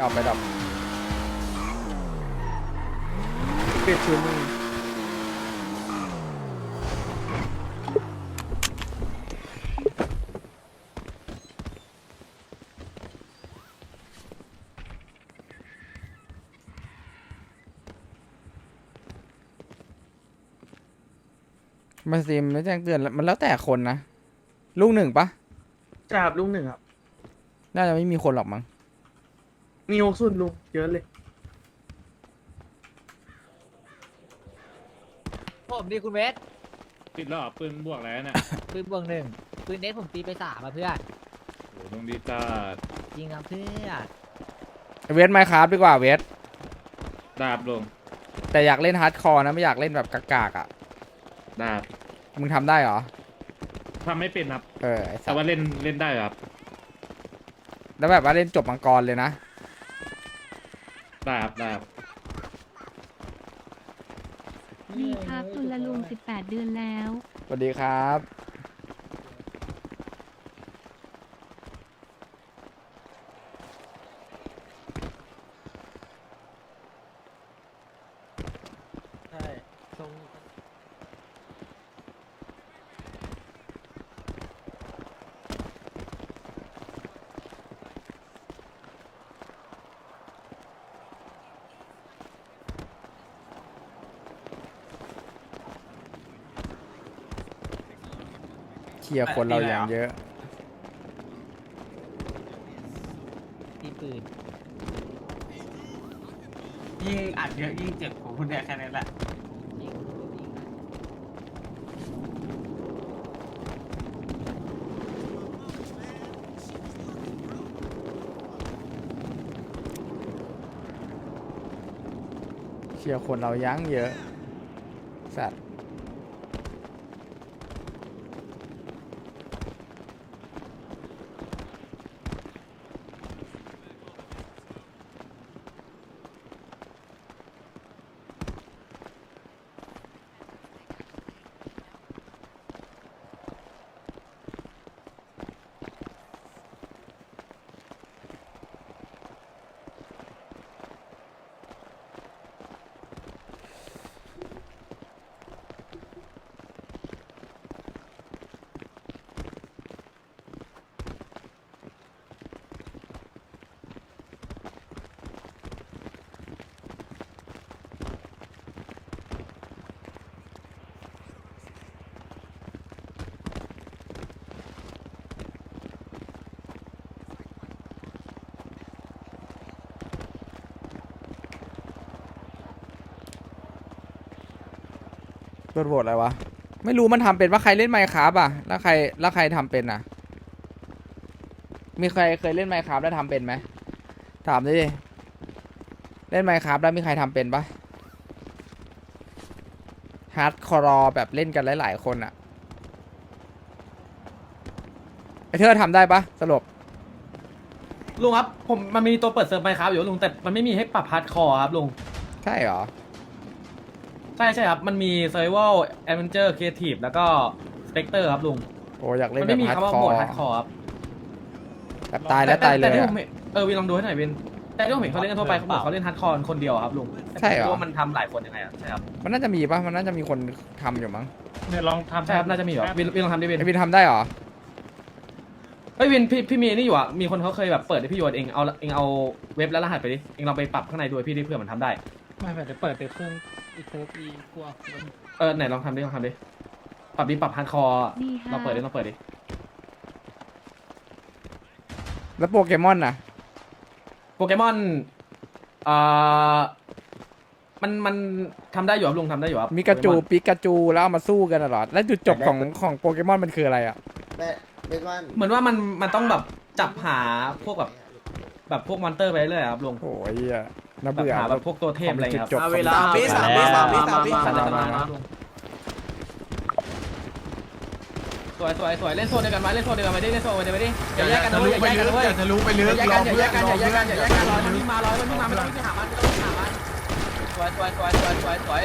ดับไปดับเปลี่ยนชุดมึงมาซิมไม่แจ้งเตือนแล้วมันแล้วแต่คนนะ ลูกหนึ่งปะใช่ครับลุงหนึ่งครับ น่าจะไม่มีคนหรอกมั้ง มีหกสุดลุงเยอะเลย ผมดีคุณเวสติดแล้วเหรอปืนบวกแล้วเนี่ยปืนบวกหนึ่งปืนเนสผมตีไปสามอะเพื่อนโหต้องดีจัดจริงครับเพื่อนเวทไมค์ครับดีกว่าเวทดาบลง แต่อยากเล่นฮาร์ดคอร์นะไม่อยากเล่นแบบกากๆอะดาบมึงทำได้เหรอทำไม่เป็นครับ เออไอ้สัแต่สว่าเล่นเล่นได้ครับ แล้วแบบว่าเล่นจบมังกรเลยนะ ดาบดาบดีครับตุลลุง 18 เดือนแล้ว สวัสดีครับ ใช่ทรง เคลียร์คนเราอย่างเยอะตีปืนยิ่งอัดเยอะยิ่งเจ็บผมพูดได้แค่นั้นแหละยิงยิงนะเคลียร์คนเรายั้งเยอะ สัตว์ โดนโหวตอะไรวะ ไม่รู้มันทำเป็นว่าใครเล่นไมค์ครับอะ แล้วใครแล้วใครทำเป็นอะ มีใครเคยเล่นไมค์ครับแล้วทำเป็นไหม ถามดิ เล่นไมค์ครับแล้วมีใครทำเป็นปะฮาร์ดคอร์แบบเล่นกันหลาย ๆ คนอะ ไอเธอทำได้ปะสรุป ลุงครับผมมันมีตัวเปิดเซิร์ฟไหมครับอยู่ลุงแต่มันไม่มีให้ปรับฮาร์ดคอร์ครับลุง ใช่เหรอ ใช่ใช่ครับ มันมี Survival Adventure Creative แล้วก็ Spectre ครับลุง โอ้อยากเล่มันนแบไม่บมีฮาร์ดคำว่าคอโหมดร์ฮาร์ดคอร์ครับแบบตายแล้วตายเลยแต่ที่ผอะมเห็นเออวินลองดูให้หน่อยวินแต่ที่ผมเห็นเขาเล่นกันทั่วไปเขาบอกเขาเล่นฮาร์ดคอร์คนเดียวครับลุงใช่เหรอไม่ว่ามันทำหลายคนยังไงอะใช่ครับมันน่าจะมีปะมันน่าจะมีคนทำอยู่มั้งเนี่ยลองทำใช่ครับน่าจะมีแบบวินวินลองทำดิวินไอวินทำได้เหรอเฮ้ยวินพี่พี่มีนี่อยู่อะมีคนเขาเคยแบบเปิดให้พี่โยนเองเอาเองเอาเว็บและรหัสไปดิเองเราไปปรับข้างในด้วยพี่ดิเพื่อมันทำได้ ไม่ไม่เดี๋ยวเปิดไปเครื่องอีกเซิร์ฟอีกลัวมันเออไหนลองทำดิลองทำดิปรับดิปรับฮาร์ดคอร์ดีครัเราบเปิดดิเราเปิดดิแล้วโปเกมอนน่ะ โปเกมอนอ่ามันมันทำได้อยู่ครับลุงทำได้อยู่ครับมีกระจูโปเมอนปิกาจูแล้วเอามาสู้กันตลอด แล้วจุดจบของของโปเกมอนมันคืออะไรอะแต่เรียกว่าเหมือนว่ามันมันต้องแบบจับหาพวกแบบแบบพวกมอนเตอร์ไปเรื่อยๆครับลุงโอ้ยเหี้ย น่าแบบเบื่อหาแบบพวกตัวเทพอะไรเงี้ยครับ จบเอาเวลาสามปีสามปีสามปีสามปีขัดเลยกันมาสวยสวยสวยเล่นโซนเดียวกันไหมเล่นโซนเดียวกันไหมดิเล่นโซนเดียวกันไหมดิอย่าแยกกันนะเว้ยอย่าแยกกันนะเว้ยอย่าทะลุไปลึกอย่าแยกกันอย่าแยกกันอย่าแยกกันอย่าแยกกันรอมันวิ่งมารอมันวิ่งมาไม่ต้องวิ่งไปหามันไม่ต้องวิ่งไปหามันสวยสวยสวยสวยสวยสวย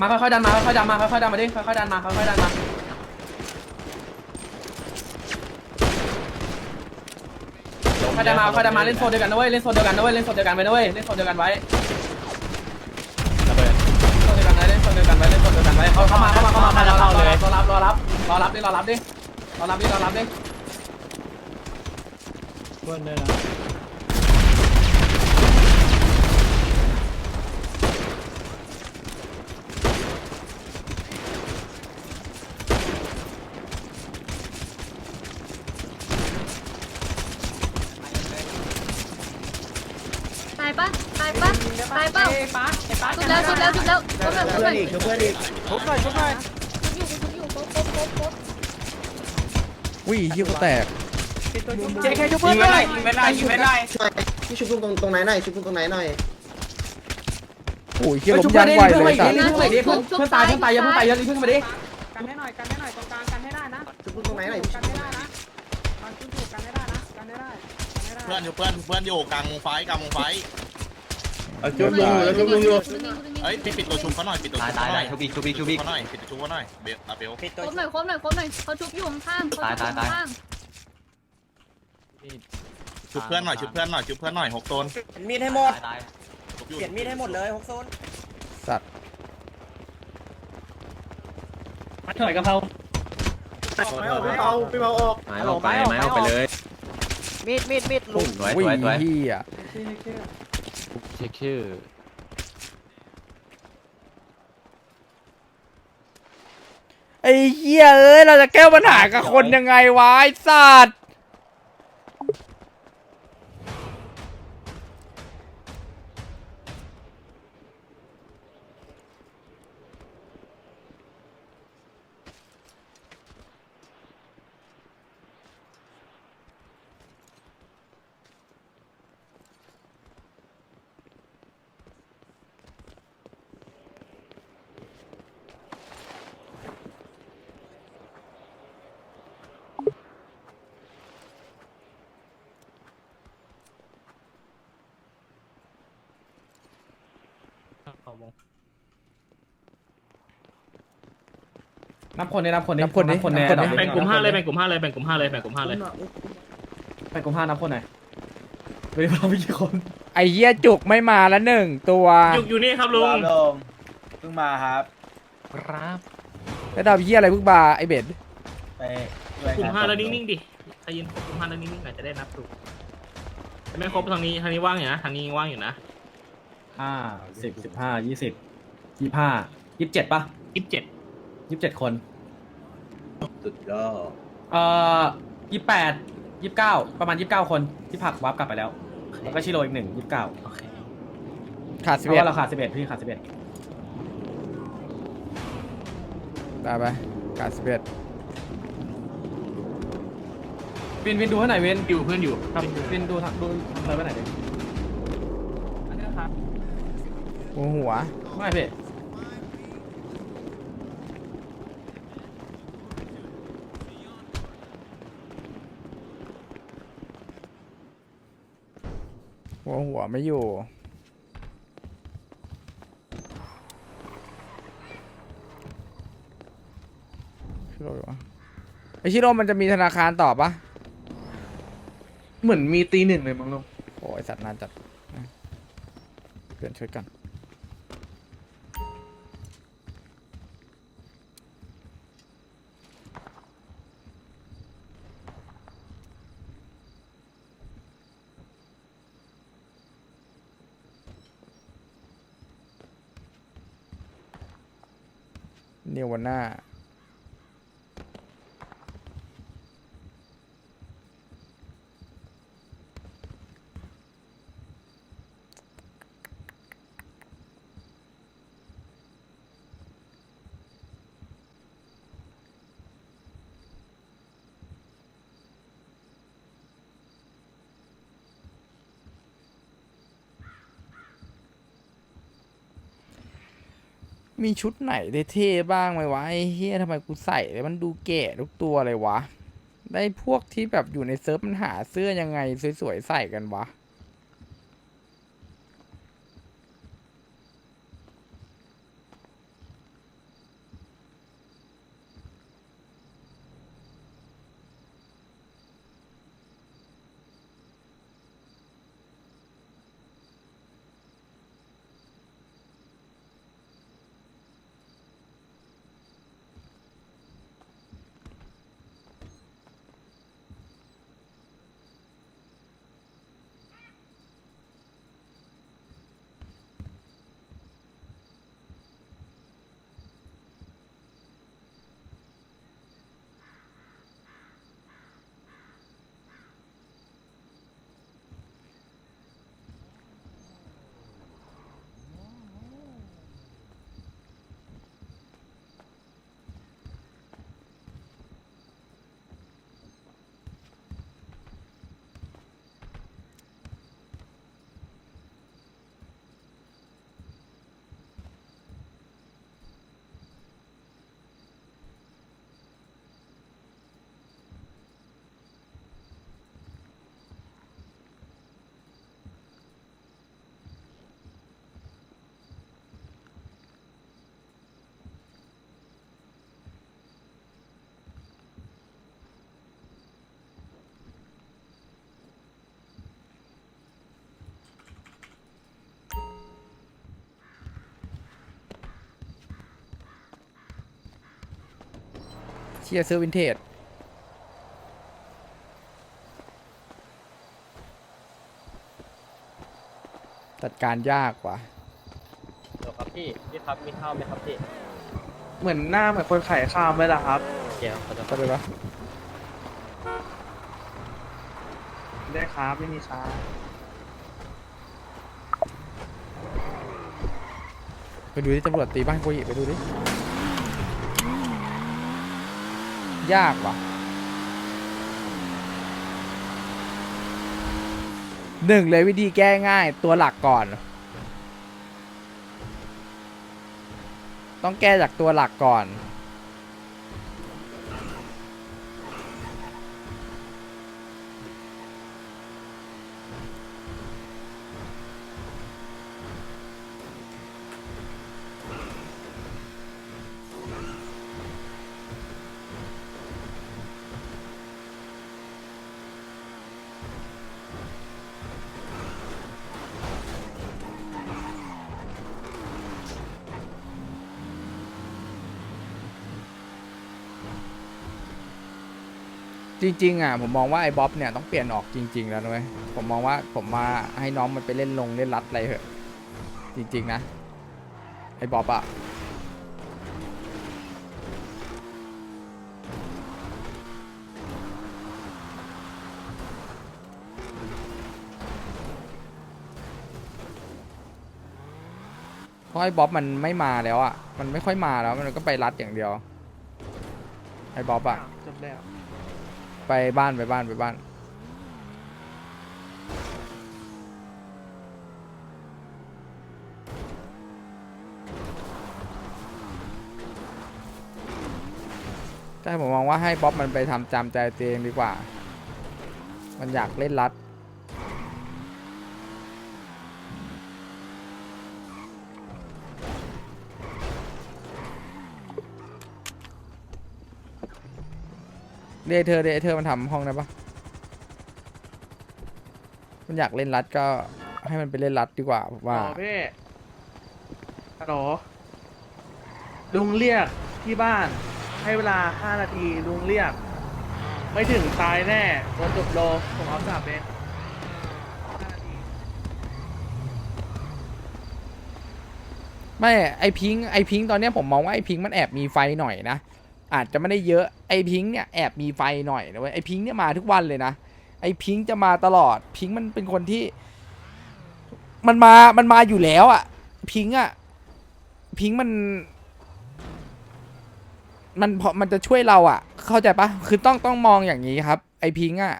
มาค่อยๆดันมาค่อยๆดันมาค่อยๆดันมาดิค่อยๆดันมาค่อยๆดันมา ใครได้มาใครได้มาเล่นโซนเดียวกันนะเว้ยเล่นโซนเดียวกันนะเว้ยเล่นโซนเดียวกันไปนะเว้ยเล่นโซนเดียวกันไว้ระเบิดโซนเดียวกันนะเล่นโซนเดียวกันไว้เล่นโซนเดียวกันไว้เอาเข้ามาเข้ามาเข้ามามาแล้วเข้าเลยรอรับรอรับรอรับดิรอรับดิรอรับดิรอรับดิเบิ้ลด้วยนะ ตายปะตายปะตายเปล่าชุบแล้วชุบแล้วชุบแล้วชุบแล้วชุบแล้วชุบแล้วชุบหน่อยชุบหน่อยอุ้ยเหี้ยกูแตกเจ๊แค่ชุบเพื่อนเลยยิงไม่ได้ยิงไม่ได้พี่ชุบตรงตรงไหนหน่อยชุบตรงไหนหน่อยโอ้ยเหี้ยเฮ้ยล้ชุบมเพื่ยัอนงดิไวเพื่อนเลยมาสัอีตกว์นิดเพื่อนมาอีกนิดเพื่อนตายเพื่อนตายอย่าเพิ่งตายเยอะเพิ่งมาดิกันให้หน่อยกันให้หน่อยตรงกลางกันให้ได้นะชุบตรงไหนหน่อยกันให้ได้นะกันชุบถูกกันให้ได้นะกันให้ได้กันให้ได้เพื่อนอยู่เพื่อนเพื่อนอยู่กลางวงไฟกลางวงไฟ ชุบลุงอยู่แล้วชุบลุงอยู่เอ้ยปิดปิดตัวชุบเขาหน่อยปิดตัวชุบเขาหน่อยชุบอีกชุบอีกชุบอีกเขาหน่อยปิดตัวชุบเขาหน่อยเบลอะเบลครบหน่อยครบหน่อยครบหน่อยเขาชุบอยู่ข้างๆเขาชุบอยู่ข้างชุบเพื่อนหน่อยชุบเพื่อนหน่อยชุบเพื่อนหน่อยหกโซนมีดให้หมดชุบอยู่เปลี่ยนมีดให้หมดเลยหกโซนสัตว์มาถอยกะเพราไม่เอาไม่เอาไม่เอาออกไม้ออกไปไม้ออกไปเลยมีดมีดมีดลุงสวยอุ้ยสวยสวย เหี้ยเช็คชื่อ ไอ้เหี้ยเอ้ย เราจะแก้ปัญหากับคนยังไงวะไอ้สัตว์ นับคนดินับคนดินับคนดินับคนนับคนดิ แบ่งกลุ่มห้าเลยแบ่งกลุ่มห้าเลยแบ่งกลุ่มห้าเลยแบ่งกลุ่มห้าเลยไปกลุ่มห้านับคนหน่อยไม่ได้เราไม่กี่คนไอ้เหี้ยจุกไม่มาแล้วหนึ่งตัวอยู่อยู่นี่ครับลุงเพิ่งมาครับ ครับแล้วดาวเหี้ยอะไรพึ่งบาไอ้เบ็ดไปกลุ่มห้าแล้วนิ่งๆดิใครยืนกลุ่มห้าแล้วนิ่งๆหน่อยจะได้นับถูกไม่ครบทางนี้ทางนี้ว่างอยู่นะทางนี้ว่างอยู่นะห้าสิบสิบห้ายี่สิบยี่ห้ายี่สิบเจ็ดปะยี่สิบเจ็ด ยี่สิบเจ็ดคนสุดยอดเอ่อยี่แปดยี่เก้าประมาณยี่สิบเก้าคนที่ผักวาร์ปกลับไปแล้ว แล้วก็ชิโร่อีกหนึ่งยี่สิบเก้าโอเคขาดสิเพบราะเอ็ดว่าเราขาดสิบเอ็ดพี่ขาดสิบเอ็ดไปไปขาดสิบเอ็ดวินวินดูให้หน่อยวินอยู่เพื่อนอยู่ครับวินดูทำดูทำอะไรไว้หน่อยดิอันนี้นะครับหัวหัวไม่พี่ หัวหัวไม่อยู่ชิโร่อยู่วะไอชิโร่มันจะมีธนาคารต่อปะเหมือนมีตีหนึ่งเลยมั้งลุงโอ้ยสัตว์นานจัดนะเพื่อนช่วยกัน เนวา มีชุดไหนเท่ๆบ้างไหมวะไอ้เฮียทำไมกูใส่แล้วมันดูแก่ทุกตัวเลยวะ ได้พวกที่แบบอยู่ในเซิร์ฟมันหาเสื้อยังไงสวยๆใส่กันวะ เชียซื้อวินเทจจัดการยากว่ะครับพี่พี่ครับมีข้าวไหมครับพี่เหมือนหน้าเหมือนคนขายข้าวไหมล่ะครับ เดี๋ยวขอจะเข้าใจปะได้ครับไม่มีครับไปดูที่ตำรวจตีบ้านโคยิไปดูดิ ยากว่ะหนึ่งเลยวิธีแก้ง่ายตัวหลักก่อน ต้องแก้จากตัวหลักก่อน จริงๆอะผมมองว่าไอ้บ๊อบเนี่ยต้องเปลี่ยนออกจริง ๆ แล้วนะเว้ยผมมองว่าผมมาให้น้องมันไปเล่นลงเล่นรัดอะไรเถอะ จริง ๆ นะ ไอ้บ๊อบอะเพราะไอ้บ๊อบมันไม่มาแล้วอะมันไม่ค่อยมาแล้วมันก็ไปรัดอย่างเดียว ไอ้บ๊อบอะ จบแล้ว ไปบ้านไปบ้านไปบ้าน แต่ผมมองว่าให้บ๊อบมันไปทำจำใจตัวเองดีกว่า มันอยากเล่นรัด เดยวเธอเดยวเธอมันทำห้องได้ปะมันอยากเล่นรัดก็ให้มันไปเล่นรัดดีกว่าผมว่า ฮัลโหลพี่ฮัลโหลลุงเรียกที่บ้าน ให้เวลา 5 นาทีลุงเรียก ไม่ถึงตายแน่โดนจบโลผมเอาสับเอง5นาที ไม่ไอพิงค์ไอพิงค์ตอนเนี้ยผมมองว่าไอพิงค์มันแอบมีไฟหน่อยนะ อาจจะไม่ได้เยอะไอพิงค์เนี่ยแอบมีไฟหน่อยนะเว้ยไอพิงค์เนี่ยมาทุกวันเลยนะไอพิงค์จะมาตลอดพิงค์มันเป็นคนที่ มันมามันมาอยู่แล้วอะพิงค์อะพิงค์มัน มันพอมันจะช่วยเราอะเข้าใจปะคือต้องต้องมองอย่างนี้ครับ ไอพิงค์อะ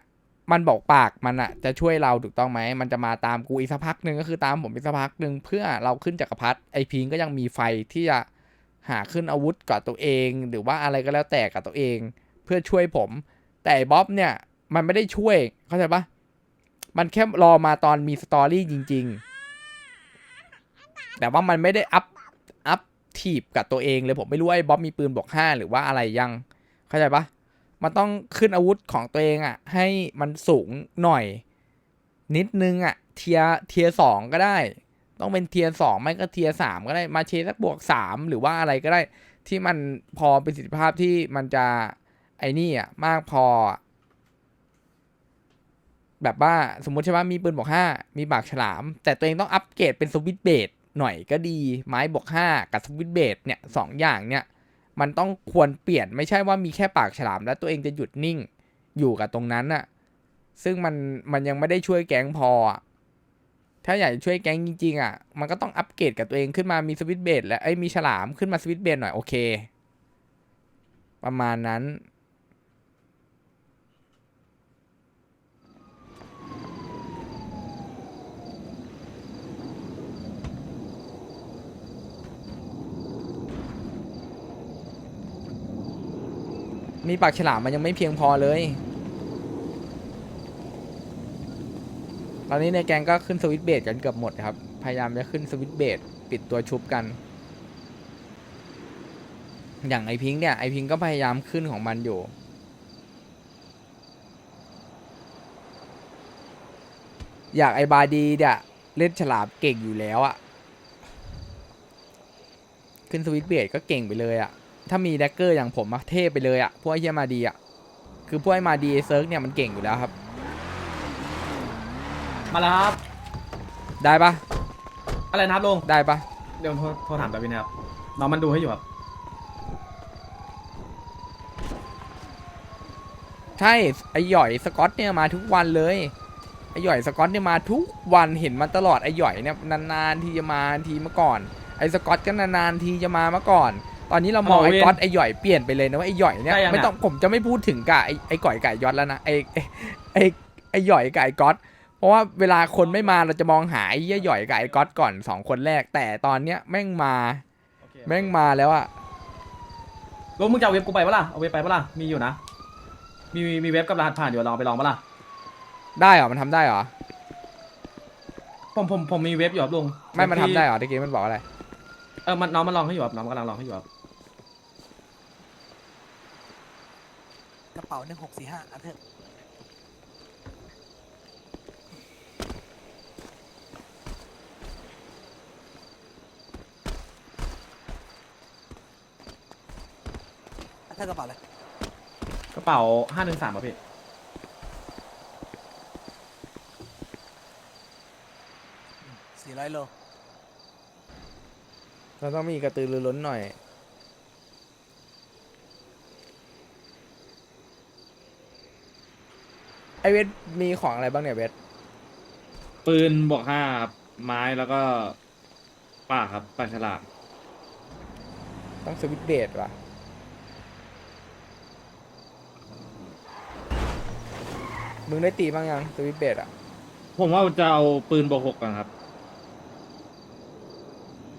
มันบอกปากมันอะจะช่วยเราถูกต้องไหมมันจะมาตามกูอีกสักพักหนึ่งก็คือตามผมอีกสักพักหนึ่งเพื่อเราขึ้นจักรพรรดิไอพิงค์ก็ยังมีไฟที่จะ หาขึ้นอาวุธกับตัวเอง หรือว่าอะไรก็แล้วแต่กับตัวเอง เพื่อช่วยผม แต่บ๊อบเนี่ยมันไม่ได้ช่วยเข้าใจปะมันแค่รอมาตอนมีสตอรี่จริง ๆ แต่ว่ามันไม่ได้อัพอัพทีบกับตัวเองเลยผมไม่รู้ว่าไอ้บ๊อบมีปืนบอกห้าหรือว่าอะไรยัง เข้าใจปะมันต้องขึ้นอาวุธของตัวเองอะ่ะ ให้มันสูงหน่อย นิดนึงอะ่ะ เทียเทียสองก็ได้ ต้องเป็นเทียสองไม่ก็เทียสามก็ได้มาเชสักบวกสามหรือว่าอะไรก็ได้ ที่มันพอเประสิทธิภาพที่มันจะไอ้นี่อะมากพอ แบบว่าสมมติใช่ไหมมีปืนบอกห้ามีบากฉลาม แต่ตัวเองต้องอัปเกรดเป็นสวิตเบดหน่อยก็ดี ไม้บอกห้ากับสวิตเบดเนี่ยสองอย่างเนี่ยมันต้องควรเปลี่ยนไม่ใช่ว่ามีแค่ปากฉลาม แล้วตัวเองจะหยุดนิ่งอยู่กับตรงนั้นน่ะ ซึ่งมันมันยังไม่ได้ช่วยแก๊งพอ ถ้าอยากช่วยแก๊งจริงๆอะ มันก็ต้องอัปเกรดกับตัวเองขึ้นมามีสวิตเบดและไอ้มีฉลามขึ้นมาสวิตเบดหน่อยโอเค ประมาณนั้น มีปากฉลามมันยังไม่เพียงพอเลย ตอนนี้ในแกงก็ขึ้นสวิตเบดกันเกือบหมดครับ พยายามจะขึ้นสวิตเบดปิดตัวชุบกัน อย่างไอพิงเนี่ยไอพิงก็พยายามขึ้นของมันอยู่ อยากไอบาดีเนี่ยเล่นฉลามเก่งอยู่แล้วอะขึ้นสวิตเบดก็เก่งไปเลยอะถ้ามีแดกเกอร์อย่างผมอะเทพไปเลยอะพวกไอเฮียมาดีอะคือพวกไอมาดีเซิร์กเนี่ยมันเก่งอยู่แล้วครับ มาแล้วครับ ได้ปะอะไรนะครับลุง ได้ปะเดี๋ยวผมโทรโทรถามแป๊บนึงนะครับ น้องมันดูให้อยู่ครับ ใช่ไอ้หย่อยสกอตเนี่ยมาทุกวันเลยไอ้หย่อยสกอตเนี่ยมาทุกวันเห็นมาตลอดไอ้หย่อยเนี่ยนานๆทีจะมาทีเมื่อก่อนไอ้สกอตก็นานๆทีจะมาเมื่อก่อน ตอนนี้เรามองหมอไอ้เวรก๊อตไอ้หย่อยเปลี่ยนไปเลยนะว่าไอ้หย่อยเนี่ยใช่ยังไม่อะต้องผมจะไม่พูดถึงกับไอ้ไอ้ก่อยไก่ยอดแล้วนะไอ้ไอ้ไอ้ไอ้หย่อยกับไอ้ก๊อตเพ ราะว่าเวลาคนไม่มาเราจะมองหาไอ้เหี้ยหย่อยกับไอ้ก๊อตก่อนสองคนแรก แต่ตอนเนี้ยแม่งมาแม่งมาแล้วอะลุงมึงจะเอาเว็บกูไปปะล่ะ เอาเว็บไปปะล่ะ มีอยู่นะ มีมีมีเว็บกับรหัสผ่านอยู่ลองไปลองปะล่ะ ได้เหรอมันทำได้เหรอผมผมผมมีเว็บอยู่ครับลุงไม่มันทำที่ได้เหรอตะกี้มันบอกอะไรเออมันน้องมันลองให้อยู่ครับน้องกำลังลองให้อยู่ครับกระเป๋าหนึ่งหกสี่ห้าอันเถอะ อันเถอะกระเป๋าเลยกระเป๋าห้าหนึ่งสามป่ะพี่ สี่ร้อยโลเราต้องมีกระตือรือร้นหน่อย ไอเวทมีของอะไรบ้างเนี่ยเวทปืนบวกห้าครับไม้แล้วก็ป่ากครับป่ากฉลามต้องสวิตช์เบดว่ะ มึงได้ตีบ้างยังสวิตช์เบดอะ ผมว่าจะเอาปืนบวกหกก่อนครับ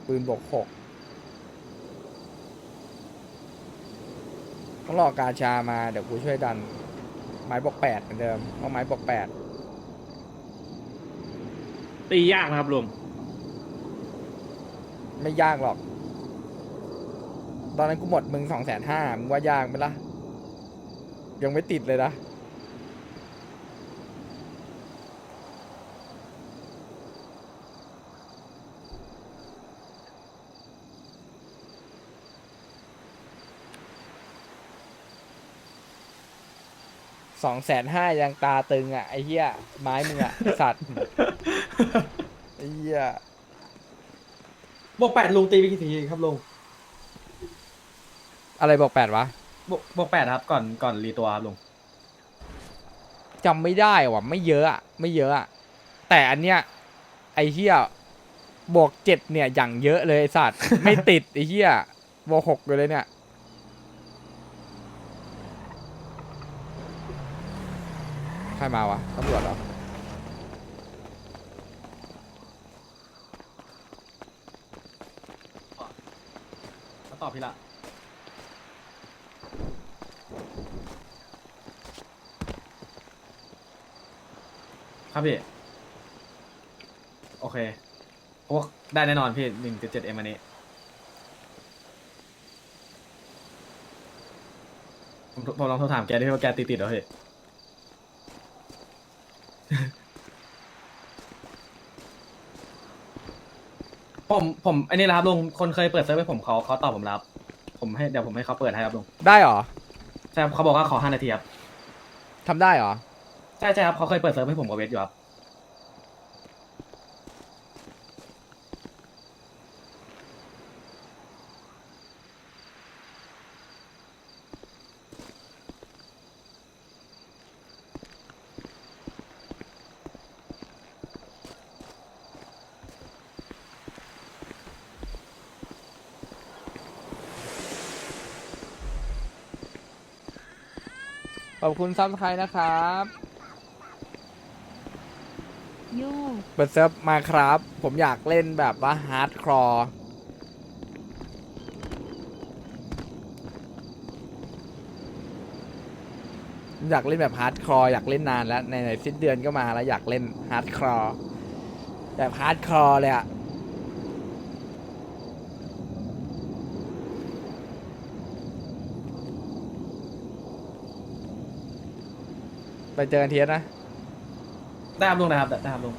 ปืนบวกหกต้องรอกาชามาเดี๋ยวกูช่วยดัน ไม้บวกแปดเหมือนเดิมเอาไม้บวกแปดตียากนะครับลุงไม่ยากหรอก ตอนนั้นกูหมดมึงสองแสนห้ามึงว่ายากไหมล่ะ ยังไม่ติดเลยนะ สองแสนห้ายังตาตึงอะไอ้เหี้ยไม้มึงอะไอ้สัตว์ไอ้เหี้ยบวกแปดลุงตีไปกี่ทีครับลุงอะไรบอกแปดวะบวกบวกแปดครับก่อนก่อนรีตัวครับลุงจำไม่ได้ว่ะ ไม่เยอะอะไม่เยอะอะแต่อันเนี้ยไอ้เหี้ยบวกเจ็ดเนี่ยอย่างเยอะเลยไอ้สัตว์ ไม่ติดไอ้เหี้ยบวกหกอยู่เลยเนี่ย ใครมาวะตำรวจเหรอมาตอบพี่ละครับพี่ โอเคโอ้ได้แน่นอนพี่หนึ่งจุดเจ็ดเอ็มอันนี้ ผมผมลองโทรถามแกดิว่าแกติดติดเหรอพี่ ผมผมอันนี้แหละครับลุงคนเคยเปิดเซิร์ฟให้ผมเขาเขาตอบผมแล้วครับ ผมให้เดี๋ยวผมให้เขาเปิดให้ครับลุงได้เหรอใช่ครับเขาบอกว่าขอห้านาทีครับทำได้เหรอ ใช่ใช่ครับเขาเคยเปิดเซิร์ฟให้ผมกับเวทอยู่ครับ อบคุณซับสไครต์นะครับยูเปิดเซิร์ฟมาครับ ผมอยากเล่นแบบว่าฮาร์ดคอร์อยากเล่นแบบฮาร์ดคอร์อยากเล่นนานแล้วในไหนๆสิ้นเดือนก็มาแล้วอยากเล่นฮาร์ดคอร์แบบฮาร์ดคอร์เลยอะ ไปเจอกันเทียสนะได้ครับลุงนะครับได้ครับลุง